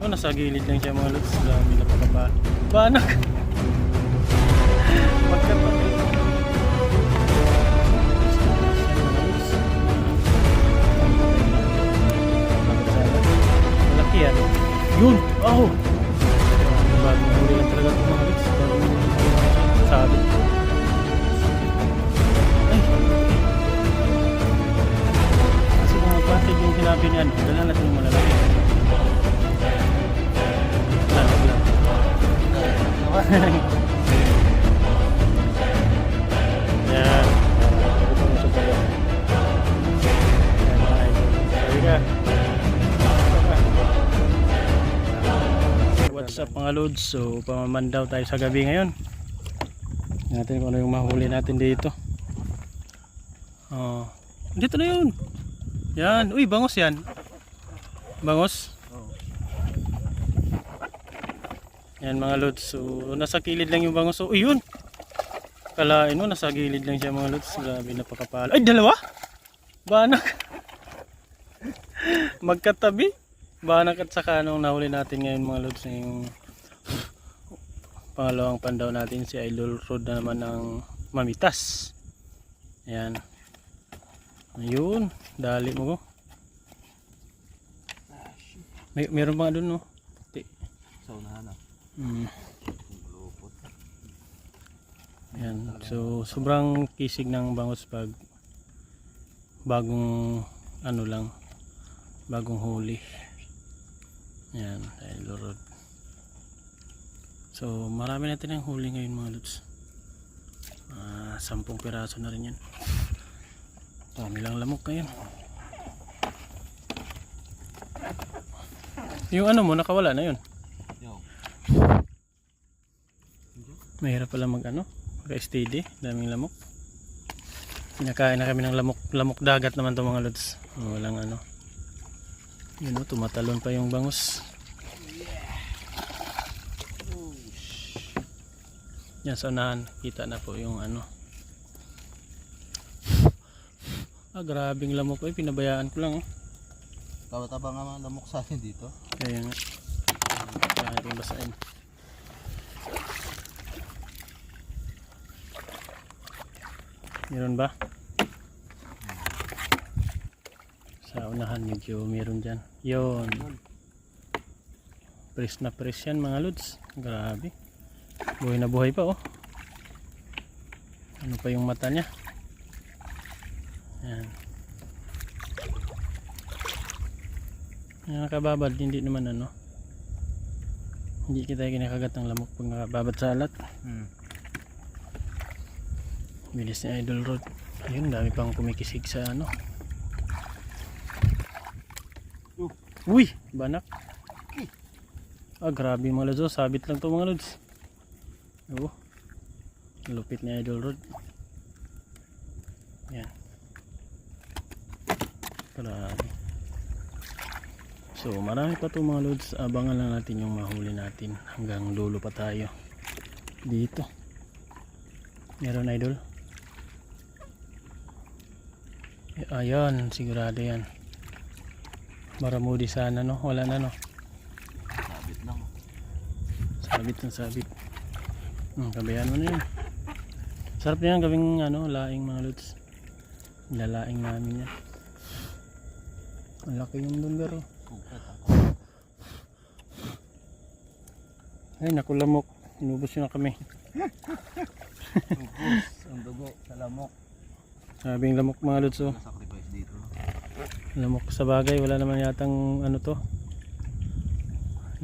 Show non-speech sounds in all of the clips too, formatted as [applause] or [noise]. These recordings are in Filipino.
Oh, nasa gilid lang siya mga lods. Dami na pagkabal. Banak! [laughs] Magkatabi. Malaki yan. Yun! Oh! Bagong huli lang talaga ito mga lods. Bagong sabi. Ay! Kasi kung magpatid yung sinabi niya, ano, dala natin yung What's up mga lods? So pamamandaw tayo sa gabi ngayon. Natin kung ano yung mahuli natin dito. Oh. Dito na yun. Yan. Uy, bangos yan. Bangos? Yan mga lods. So, nasa kilid lang yung bangos. So, uy, yun. Kalain mo, nasa gilid lang siya mga lods. Grabe, napakapala. Ay, dalawa? Banak. [laughs] Magkatabi. Banak at saka nung nahuli natin ngayon mga lods yung pangalawang pandaw natin si Idol Road na naman ng Mamitas. Ayan. Ayun, dali mo ko. May meron nga doon no. Ti. Sa unahan ah. Mm. Ayan. So, sobrang kisig ng bangus pag bagong ano lang bagong huli. Ayan, Idol Road. So, marami natin ang huli ngayon mga lods. Ah, sampung piraso na rin yan. Dami lang lamok ngayon. Yung ano mo, nakawala na yun. Mahirap pala mag ano, mag-steady, daming lamok. Pinakain na kami ng lamok, lamok dagat naman to mga lods. Oh, Walang ano. Yun o, tumatalon pa yung bangus. Yan sa unahan, kita na po yung ano. Ah, grabing lamok. Ay, pinabayaan ko lang oh. Taba-taba nga mga lamok sa akin dito. Kaya nga. Kaya natin basahin. Meron ba? Sa unahan medyo meron dyan. Yun. Press na press yan mga lods. Grabe. Buhay na buhay pa oh. Ano pa yung mata niya? Yan. Yung nakababad, hindi naman ano. Hindi kita kinakagat ng lamok pag nakababad sa alat. Hmm. Bilis ni Idol Road. Ayun, dami pang kumikisig sa ano. Oh. Uy, banak. Ah, grabe mga lods. oh. Sabit lang to mga lods. Oo. Lupit ni Idol Road. Yan. Grabe. So, marami pa to mga lods. Abangan lang natin yung mahuli natin. Hanggang dulo pa tayo. Dito. Meron idol. Ayan, sigurado yan. Maramudi sana no. Wala na no. Sabit lang. Sabit ng sabit. Hmm, kabayaan mo na yun. Sarap yan gawing ano, laing mga lods. Lalaing namin yan. Ang laki yung oh. Ako. Ay, nakulamok. Inubos nyo na kami. Ubus. Ang dugo sa lamok. Sabing lamok mga lods oh. Lamok sa bagay. Wala naman yatang ano to.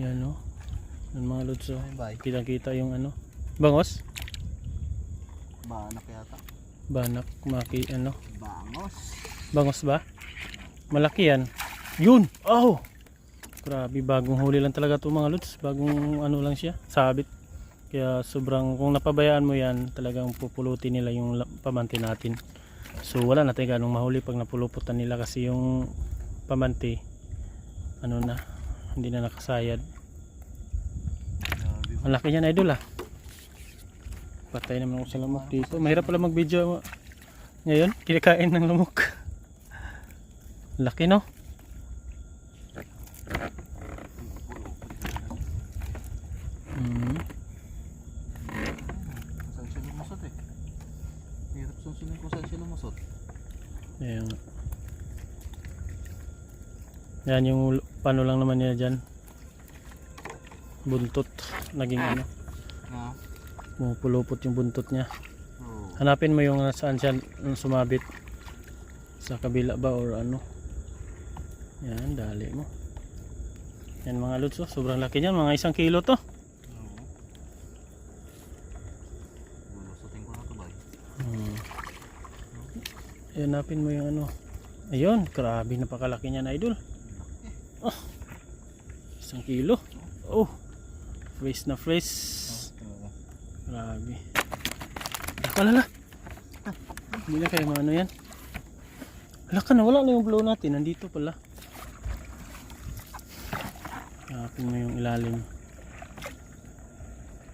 Yan oh. Yan mga lods oh. Bye bye. Kita kita yung ano. Bangos? Banak yata. Banak, maki, ano. Bangos. Bangos ba? Malaki yan. Yun! Oh! Grabe, bagong huli lang talaga to mga lods. Bagong ano lang siya, sabit. Kaya sobrang, kung napabayaan mo yan, talagang pupulutin nila yung pamanti natin. So wala natin ganong mahuli pag napuluputan nila kasi yung pamanti, ano na, hindi na nakasayad. Ang laki niyan idol ah. Patay naman ako sa lamok dito. Mahirap pala mag-video ngayon. Kinakain ng lamok. [laughs] Laki no? Musot. Ayan. Yan yung paano lang naman niya dyan. Buntot. Naging ano. Pumupulupot yung buntot niya. Hanapin mo yung saan siya sumabit. Sa kabila ba or ano. Yan, dali mo. Yan mga lods, oh. sobrang laki niyan. Mga isang kilo to. Hmm. Hanapin mo yung ano. Ayun, grabe napakalaki niyan idol. Oh, isang kilo. Oh, fresh na fresh. Grabe. Alala. Hindi na kayo maano yan. Wala ka na, wala na yung blow natin. Nandito pala. Hanapin mo yung ilalim.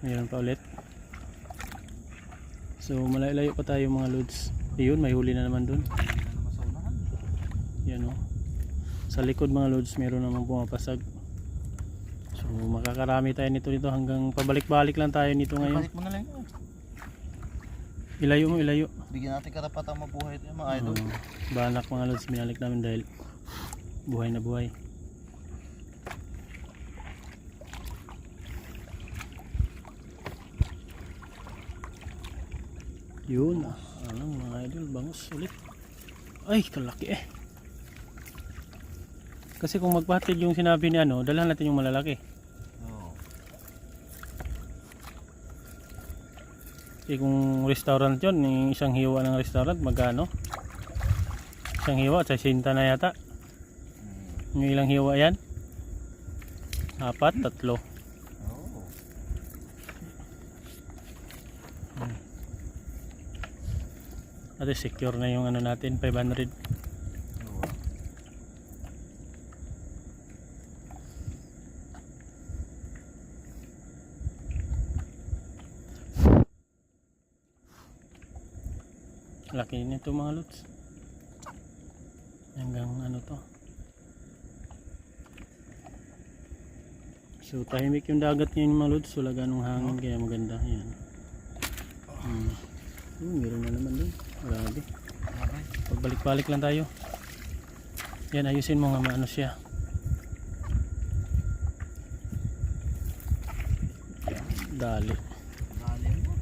Mayroon pa ulit. So malayo pa tayo mga loads. Ayun, may huli na naman dun. Na. Yan o. Sa likod mga loads, meron namang pumapasag. So makakarami tayo nito dito hanggang pabalik-balik lang tayo nito ngayon. Balik mo na lang yun. Ilayo mo, ilayo. Bigyan natin karapatang mabuhay ito yung mga idol. Oo. banak mga lods, binalik namin dahil buhay na buhay. Yun ah. Anong mga idol, bangus ulit. Ay, kalaki eh. Kasi kung magpatid yung sinabi ni ano, dalhan natin yung malalaki. Oo. Eh kung restaurant yun, yung isang hiwa ng restaurant, magkano? Isang hiwa, sa sinta na yata. Mm. Yung ilang hiwa yan? Apat, tatlo. Oo. At least secure na yung ano natin, 500. Oo. Laki nito mga lots. Hanggang ano to. So tahimik yung dagat ngayon mga lods. Wala ganong hangin kaya maganda. Yan. Hmm. Hmm, meron na naman dun. Grabe. Okay. Pagbalik-balik lang tayo. Yan, ayusin mo nga maano siya. Dali. Lalim mo.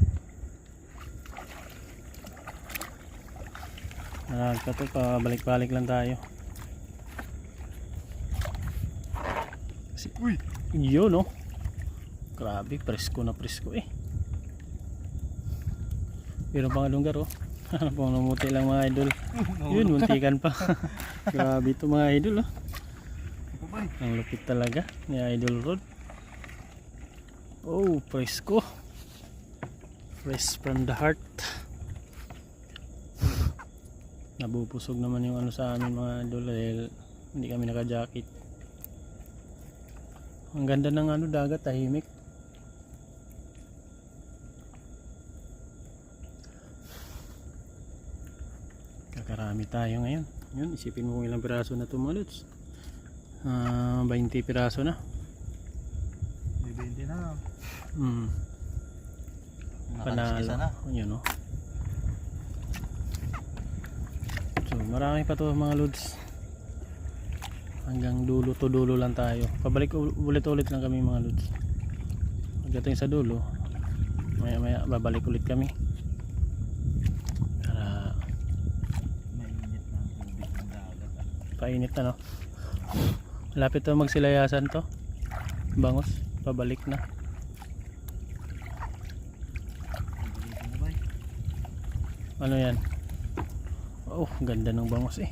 Nagka to, pabalik-balik lang tayo. Kasi, Uy! yun no. Grabe, presko na presko eh. Pero pang lunggar oh. [laughs] Ano pang lumuti lang mga idol. [laughs] Yun, muntikan pa. [laughs] Grabe ito mga idol oh. Ang lupit talaga ni Idol Road. Oh, presko. Fresh from the heart. Nabubusog naman yung ano sa amin mga idol dahil hindi kami naka-jacket. Ang ganda ng ano dagat, tahimik. Kakarami tayo ngayon. Yun, isipin mo kung ilang piraso na tumulots. Ah, 20 piraso na. May 20 na. Mm, panalo. na. Yun oh. So, marami pa to mga loads. Hanggang dulo to dulo lang tayo. Pabalik u- ulit-ulit lang kami mga loads. Pagdating sa dulo, maya maya babalik ulit kami. Para painit na no. Lapit to magsilayasan to. Bangos, pabalik na. Ano yan? Oh, ganda ng bangos eh.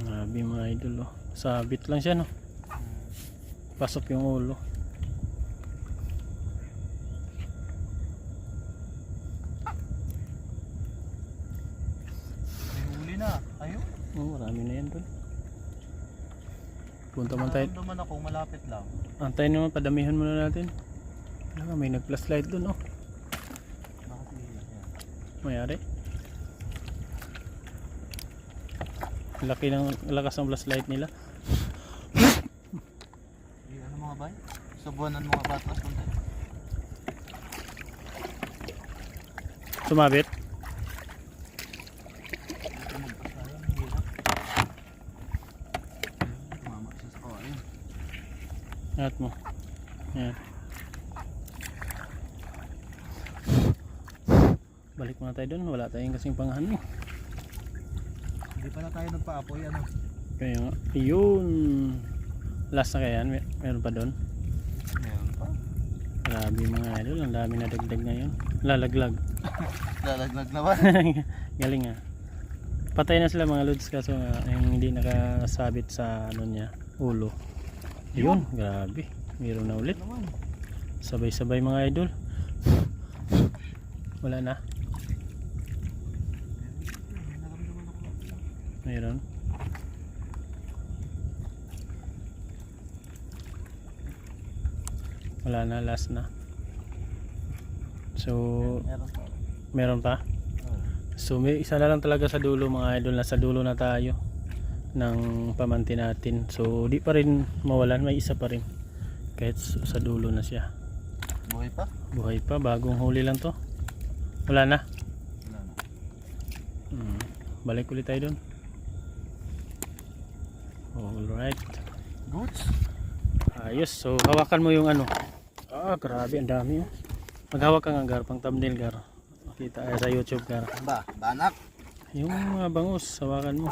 Grabe mga idol oh. Sabit lang siya no. Pasok yung ulo. May huli na. Ayun. Oh, marami na yan dun. Punta man tayo. Nararamdaman ako malapit lang. Antayin naman, padamihan muna natin. Nga, may nag-flashlight dun oh. Mayari. Laki ng lakas ng flashlight nila. Ano mga bay? Subuanan mga batras konti. Sumabit? Angat mo. Yan. Balik muna tayo doon. Wala tayong kasing panghano. Hindi pala tayo nagpa-apoy ano. Kaya nga. Yun. Last na kaya yan. Mer- Meron pa doon. Meron pa. Grabe mga idol. Ang dami na dagdag ngayon. Lalaglag. [laughs] Lalaglag naman. [laughs] Galing ah. Patay na sila mga lods kaso nga yung hindi nakasabit sa ano niya, ulo. Yun, grabe. Meron na ulit. naman. Sabay-sabay mga idol. Wala na. Meron. Wala na, last na. So, Meron pa. So may isa na lang talaga sa dulo mga idol, nasa dulo na tayo ng pamanti natin. So di pa rin mawalan, may isa pa rin. Kahit sa dulo na siya. Buhay pa? Buhay pa, bagong huli lang to. Wala na. Wala na. Hmm. Balik ulit tayo dun. Alright. Goods? Ayos. So hawakan mo yung ano. Ah, grabe, ang dami. oh. Maghawak ka nga gar, pang thumbnail gar. Kita ay sa YouTube gar. Ba? Banak? Yung mga bangus, hawakan mo.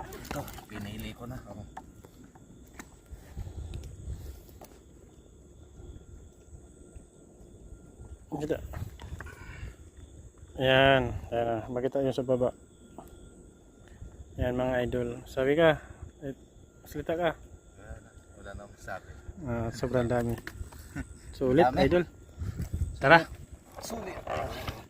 Ito, pinili ko na. Oh. Kita. Ayan. Ayan. Makita nyo sa baba. Ayan mga idol. Sabi ka. Eh, salita ka. Wala na. Akong sabi. Ah, sobrang dami. [laughs] So ulit Dami. idol. Tara. Sulit.